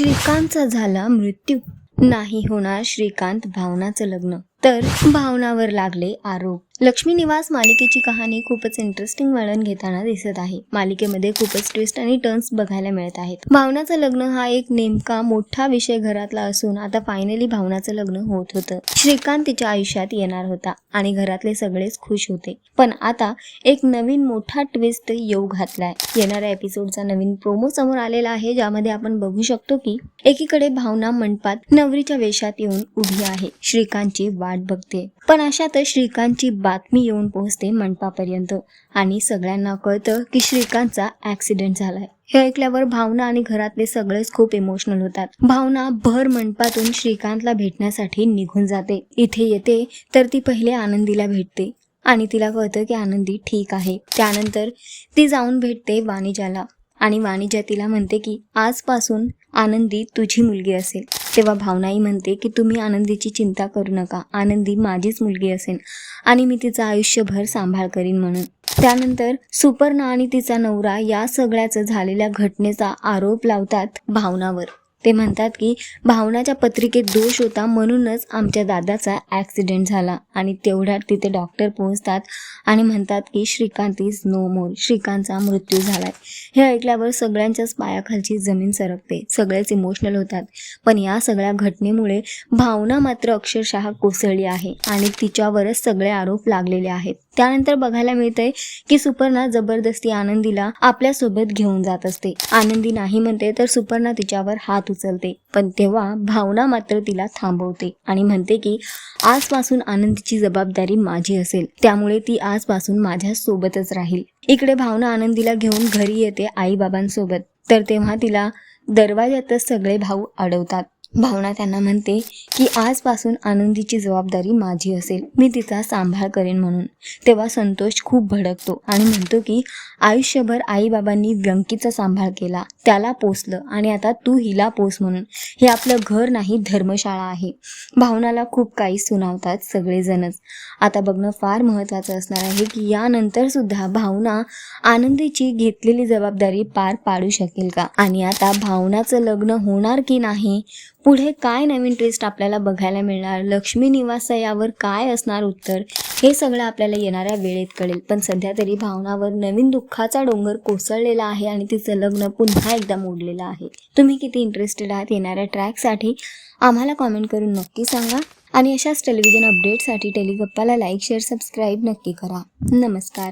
श्रीकांतचा झाला मृत्यू. नाही होणार श्रीकांत भावनाचं लग्न. तर भावनावर लागले आरोप. लक्ष्मी निवास मालिकेची कहाणी खूपच इंटरेस्टिंग वळण घेताना दिसत आहे. मालिकेमध्ये खूपच ट्विस्ट आणि टर्न्स बघायला मिळत आहेत. भावनाचं लग्न हा एक नेमका मोठा विषय घरातला असून आता फायनली भावनाचं लग्न होत होतं. श्रीकांत तिच्या आयुष्यात येणार होता आणि घरातले सगळेच खुश होते. पण आता एक नवीन मोठा ट्विस्ट येऊ घातलाय. येणाऱ्या एपिसोडचा नवीन प्रोमो समोर आलेला आहे ज्यामध्ये आपण बघू शकतो की एकीकडे भावना मंडपात नवरीच्या वेशात येऊन उभी आहे. श्रीकांतची वाट बघते. पण अशातच श्रीकांतची बातमी येऊन पोहोचते मंडपापर्यंत. आणि सगळ्यांना कळतं की श्रीकांतचा ऍक्सिडेंट झालाय. हे ऐकल्यावर भावना आणि घरातले सगळेच खूप इमोशनल होतात. भावना भर मंडपातून श्रीकांतला भेटण्यासाठी निघून जाते. इथे येते तर ती पहिले आनंदीला भेटते. आणि तिला कळतं की आनंदी ठीक आहे. त्यानंतर ती जाऊन भेटते वाणिजाला आणि वाणिज्या तिला म्हणते की आजपासून आनंदी तुझी मुलगी असेल. तेव्हा भावनाही म्हणते की तुम्ही आनंदीची चिंता करू नका. आनंदी माझीच मुलगी असेल आणि मी तिचं आयुष्यभर सांभाळ करीन म्हणून. त्यानंतर सुपर्णा आणि तिचा नवरा या सगळ्याचं झालेल्या घटनेचा आरोप लावतात भावनावर. ते म्हणतात की भावनाच्या पत्रिकेत दोष होता म्हणूनच आमच्या दादाचा ॲक्सिडेंट झाला. आणि तेवढ्यात तिथे डॉक्टर पोहोचतात आणि म्हणतात की श्रीकांत इज नो मोर श्रीकांतचा मृत्यू झालाय. हे ऐकल्यावर सगळ्यांच्याच पायाखालची जमीन सरकते. सगळेच इमोशनल होतात. पण या सगळ्या घटनेमुळे भावना मात्र अक्षरशः कोसळली आहे आणि तिच्यावरच सगळे आरोप लागलेले आहेत. त्यानंतर बघायला मिळतंय की सुपर्णा जबरदस्ती आनंदीला आपल्यासोबत घेऊन जात असते. आनंदी नाही म्हणते तर सुपर्णा तिच्यावर हात उचलते. पण तेव्हा भावना मात्र तिला थांबवते आणि म्हणते की आजपासून आनंदीची जबाबदारी माझी असेल. त्यामुळे ती आजपासून माझ्या सोबतच राहील. इकडे भावना आनंदीला घेऊन घरी येते आई बाबांसोबत. तर तेव्हा तिला दरवाजातच सगळे भाऊ अडवतात. भावना त्यांना म्हणते की आजपासून आनंदीची जबाबदारी माझी असेल. मी तिचा सांभाळ करेन म्हणून. तेव्हा संतोष खूप भडकतो आणि म्हणतो की आयुष्यभर आईबाबांनी व्यंकीचा सांभाळ केला. त्याला पोसलं आणि आता तू हिला पोस म्हणून. हे आपलं घर नाही धर्मशाळा आहे. भावनाला खूप काही सुनावतात सगळेजणच. आता बघणं फार महत्त्वाचं असणार आहे की यानंतर सुद्धा भावना आनंदीची घेतलेली जबाबदारी पार पाडू शकेल का? आणि आता भावनाचं लग्न होणार की नाही? पुढे काय नवीन ट्विस्ट आपल्याला बघायला मिळणार? लक्ष्मी निवास यावर काय असणार उत्तर? हे सगळं आपल्याला येणाऱ्या वेळेत कळेल. पण सध्या तरी भावनावर नवीन दुःखाचा डोंगर कोसळलेला आहे आणि तिचं लग्न पुन्हा एकदा मोडलेलं आहे. तुम्ही किती इंटरेस्टेड आहात येणाऱ्या ट्रॅकसाठी आम्हाला कॉमेंट करून नक्की सांगा. आणि अशाच टेलिव्हिजन अपडेटसाठी टेलिगप्पाला लाईक शेअर सबस्क्राईब नक्की करा. नमस्कार.